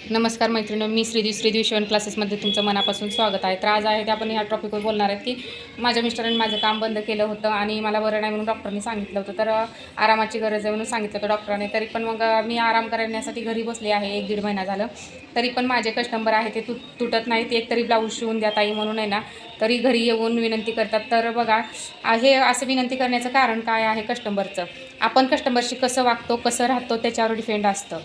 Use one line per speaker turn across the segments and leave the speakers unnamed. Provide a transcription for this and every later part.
नमस्कार मैत्रिणी मी श्रीदी श्रीदी शिवण क्लासेसमध्ये तुमचं मनापासून स्वागत आहे. तर आज आहे ते आपण ह्या टॉपिकवर बोलणार आहेत की माझ्या मिस्टरांनी माझं काम बंद केलं होतं आणि मला बरं नाही म्हणून डॉक्टरांनी सांगितलं होतं. तर आरामाची गरज आहे म्हणून सांगितलं होतं डॉक्टरांनी तरी पण मग मी आराम करण्यासाठी घरी बसले आहे एक दीड महिना झालं. तरी पण माझे कस्टमर आहे ते तुट तुटत नाहीत एक तरी ब्लाऊज शिवून द्या ताई म्हणून आहे ना. तरी घरी येऊन विनंती करतात. तर बघा हे असं विनंती करण्याचं कारण काय आहे कस्टमरचं आपण कस्टमरशी कसं वागतो कसं राहतो त्याच्यावर डिपेंड असतं.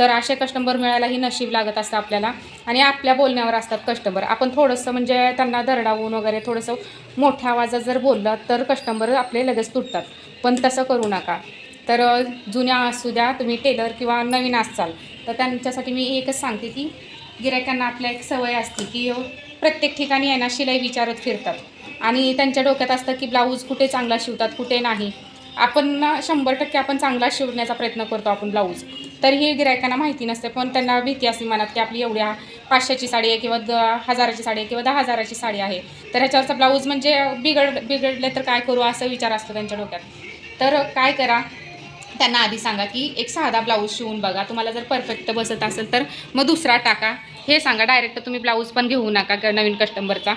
तर असे कस्टमर मिळायलाही नशीब लागत असतं आपल्याला. आणि आपल्या बोलण्यावर असतात कस्टमर आपण थोडंसं म्हणजे त्यांना दरडावून वगैरे थोडंसं मोठ्या आवाजात जर बोललं तर कस्टमर आपले लगेच तुटतात. पण तसं करू नका. तर जुन्या असू द्या तुम्ही टेलर किंवा नवीन असाल तर त्यांच्यासाठी मी एकच सांगते की गिरायकांना आपल्या एक सवय असते की प्रत्येक ठिकाणी यांना शिलाई विचारत फिरतात. आणि त्यांच्या डोक्यात असतं की ब्लाऊज कुठे चांगला शिवतात कुठे नाही. आपण ना शंभर टक्के आपण चांगला शिवण्याचा प्रयत्न करतो आपण ब्लाऊज. तर हे गिरायकांना माहिती नसते. पण त्यांना भीती असते मनात की आपली एवढ्या पाचशेची साडी आहे किंवा द हजाराची साडी आहे किंवा दहा हजाराची साडी आहे. तर ह्याच्यावरचा ब्लाऊज म्हणजे बिघड बिघडले तर काय करू असा विचार असतो त्यांच्या डोक्यात. तर काय करा त्यांना आधी सांगा की एक साधा ब्लाऊज शिवून बघा. तुम्हाला जर परफेक्ट बसत असेल तर मग दुसरा टाका. हे सांगा डायरेक्ट तुम्ही ब्लाऊज पण घेऊ नका नवीन कस्टमरचा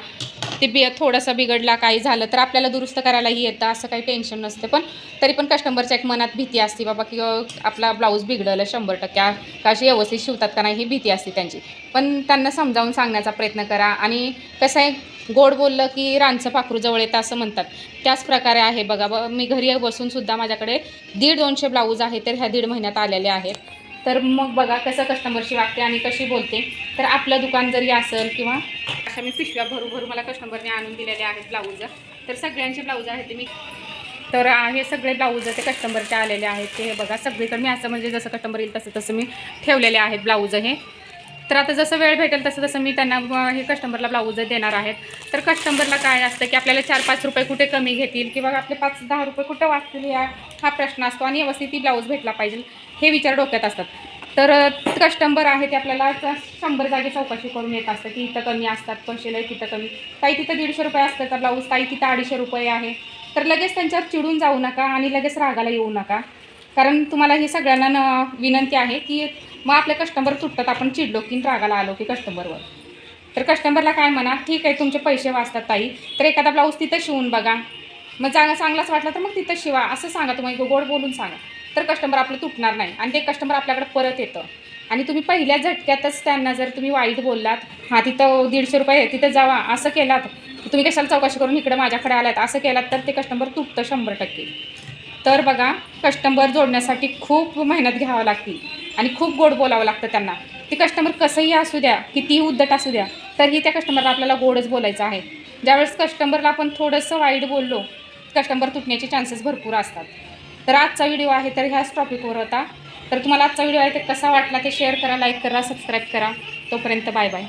ते बि थोडंसं बिघडला काही झालं तर आपल्याला दुरुस्त करायलाही येतं असं काही टेन्शन नसतं. पण तरी पण कस्टमरच्या एक मनात भीती असते बाबा की आपला ब्लाऊज बिघडलं शंभर टक्के काशी का अशी व्यवस्थित शिवतात का नाही ही भीती असते त्यांची. पण त्यांना समजावून सांगण्याचा प्रयत्न करा. आणि कसं आहे गोड बोललं की रानचं पाखरू जवळ येतं असं म्हणतात. त्याच प्रकारे आहे बघा ब मी घरी बसूनसुद्धा माझ्याकडे दीड दोनशे ब्लाऊज आहे तर ह्या दीड महिन्यात आलेले आहेत. तर मग बघा कसं कस्टमरशी वागते आणि कशी बोलते. तर आपलं दुकान जरी असेल किंवा अशा मी पिशव्या भरू भरू मला कस्टमरने आणून दिलेले आहेत ब्लाऊज तर सगळ्यांचे ब्लाऊज आहेत ते मी तर हे सगळे ब्लाऊज ते कस्टमरचे आलेले आहेत. ते हे बघा सगळीकडे मी असं म्हणजे जसं कस्टमर येईल तसं तसं मी ठेवलेले आहेत ब्लाऊज हे. तर आता जसं वेळ भेटेल तसं तसं मी त्यांना हे कस्टमरला ब्लाऊज देणार आहेत. तर कस्टमरला काय असतं की आपल्याला चार पाच रुपये कुठे कमी घेतील किंवा आपले पाच दहा रुपये कुठं वाचतील या हा प्रश्न असतो आणि व्यवस्थित ती ब्लाऊज भेटला पाहिजे. हे विचार डोक्यात असतात. तर कस्टंबर आहे ते आपल्याला शंभर जागी चौकशी करून येत असतं की इथं कमी असतात पैसे लय तिथं कमी. काही तिथं दीडशे रुपये असतं तर ब्लाऊज काही तिथं अडीचशे रुपये आहे. तर लगेच त्यांच्यावर चिडून जाऊ नका आणि लगेच रागाला येऊ नका. कारण तुम्हाला ही सगळ्यांना न विनंती आहे की मग आपले कस्टमर तुटतात आपण चिडलो की रागाला आलो की कस्टमरवर तर कस्टमरला काय म्हणा ठीक आहे तुमचे पैसे वाचतात ताई. तर एखादा ब्लाऊज तिथं शिवून बघा. मग चांगला चांगलाच वाटला तर मग तिथं शिवा. असं सांगा तुम्ही गोड बोलून सांगा. तर कस्टमर आपलं तुटणार नाही. आणि ते कस्टमर आपल्याकडे परत येतं. आणि तुम्ही पहिल्या झटक्यातच त्यांना जर तुम्ही वाईट बोललात हां तिथं दीडशे रुपये आहे तिथं जावा असं केलात तुम्ही कशाला चौकशी करून इकडं माझ्याकडे आलात असं केलात तर ते कस्टमर तुटतं शंभर टक्के. तर बघा कस्टमर जोडण्यासाठी खूप मेहनत घ्यावं लागते. आणि खूप गोड बोलावं लागतं त्यांना. ते कस्टमर कसंही असू द्या कितीही उद्धट असू द्या तरीही त्या कस्टमरला आपल्याला गोडच बोलायचं आहे. ज्यावेळेस कस्टमरला आपण थोडंसं वाईट बोललो कस्टमर तुटण्याचे चान्सेस भरपूर असतात. तर आजचा व्हिडिओ आहे तर ह्याच टॉपिकवर होता. तर तुम्हाला आजचा व्हिडिओ आहे ते कसा वाटला ते शेअर करा लाईक करा सबस्क्राईब करा. तोपर्यंत बाय बाय